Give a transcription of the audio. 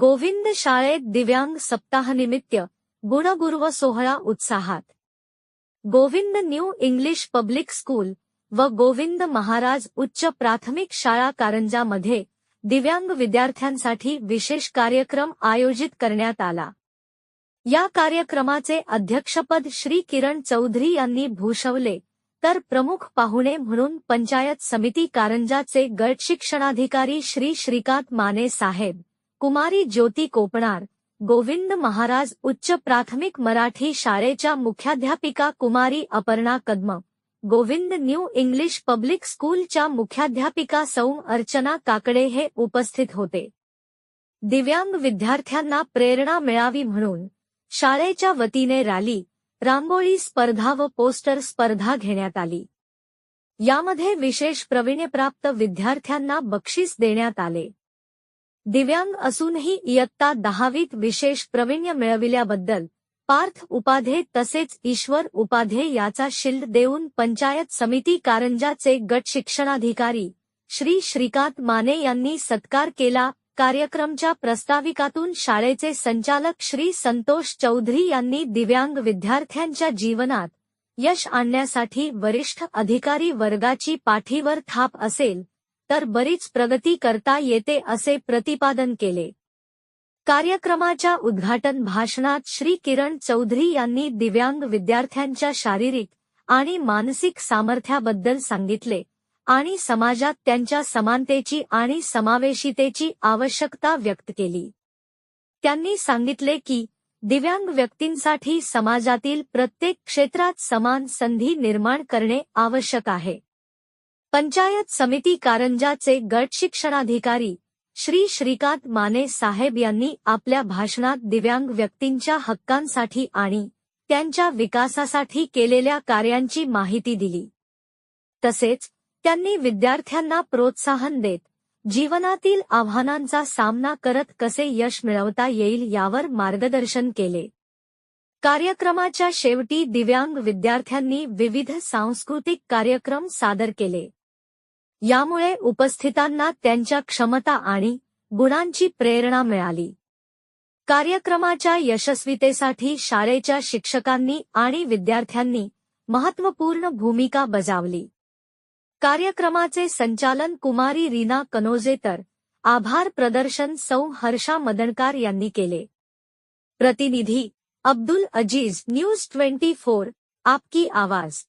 गोविंद शाळेत दिव्यांग सप्ताहनिमित्त गुणगुर्व सोहळा उत्साहात. Govind new English public school व गोविंद महाराज उच्च प्राथमिक शाळा कारंजामध्ये दिव्यांग विद्यार्थ्यांसाठी विशेष कार्यक्रम आयोजित करण्यात आला. या कार्यक्रमाचे अध्यक्षपद श्री किरण चौधरी यांनी भूषवले तर प्रमुख पाहुणे म्हणून पंचायत समिती कारंजाचे गट शिक्षणाधिकारी श्री श्रीकांत माने साहेब. कुमारी ज्योती कोपणार गोविंद महाराज उच्च प्राथमिक मराठी शाळेच्या मुख्याध्यापिका कुमारी Aparna Kadam Govind new English public स्कूलच्या मुख्याध्यापिका सौ अर्चना काकडे हे उपस्थित होते. दिव्यांग विद्यार्थ्यांना प्रेरणा मिळावी म्हणून शाळेच्या वतीने रॅली रांगोळी स्पर्धा व पोस्टर स्पर्धा घेण्यात आली. यामध्ये विशेष प्रविणेप्राप्त विद्यार्थ्यांना बक्षीस देण्यात आले. दिव्यांग असूनही इयत्ता दहावीत विशेष प्रवीण्य मिळविल्याबद्दल पार्थ उपाध्ये तसेच ईश्वर उपाध्ये याचा शिल्ड देऊन पंचायत समिती कारंजाचे गट शिक्षणाधिकारी श्री श्रीकांत माने यांनी सत्कार केला. कार्यक्रमच्या प्रस्ताविकातून शाळेचे संचालक श्री संतोष चौधरी यांनी दिव्यांग विद्यार्थ्यांच्या जीवनात यश आणण्यासाठी वरिष्ठ अधिकारी वर्गाची पाठीवर थाप असेल. तर बरीच प्रगती करता येते असे प्रतिपादन केले. कार्यक्रमाच्या उद्घाटन भाषणात श्री किरण चौधरी यांनी दिव्यांग विद्यार्थ्यांच्या शारीरिक आणि मानसिक सामर्थ्याबद्दल सांगितले आणि समाजात त्यांच्या समानतेची आणि समावेशितेची आवश्यकता व्यक्त केली. त्यांनी सांगितले की दिव्यांग व्यक्तींसाठी समाजातील प्रत्येक क्षेत्रात समान संधी निर्माण करणे आवश्यक आहे. पंचायत समिती कारंजाचे गट शिक्षणाधिकारी श्री श्रीकांत माने साहेब यांनी आपल्या भाषणात दिव्यांग व्यक्तींच्या हक्कांसाठी आणि त्यांच्या विकासासाठी केलेल्या कार्यांची माहिती दिली. तसेच त्यांनी विद्यार्थ्यांना प्रोत्साहन देत जीवनातील आव्हानांचा सामना करत कसे यश मिळवता येईल यावर मार्गदर्शन केले. कार्यक्रमाच्या शेवटी दिव्यांग विद्यार्थ्यांनी विविध सांस्कृतिक कार्यक्रम सादर केले. यामुळे उपस्थितांना त्यांच्या क्षमता आणि गुणांची प्रेरणा मिळाली. कार्यक्रमाच्या यशस्वीतेसाठी शाळेच्या शिक्षकांनी आणि विद्यार्थ्यांनी महत्त्वपूर्ण भूमिका बजावली. कार्यक्रमाचे संचालन कुमारी रीना कनोजे तर आभार प्रदर्शन सौ हर्षा मदनकार यांनी केले. प्रतिनिधी Abdul Aziz news twenty four आपकी आवाज.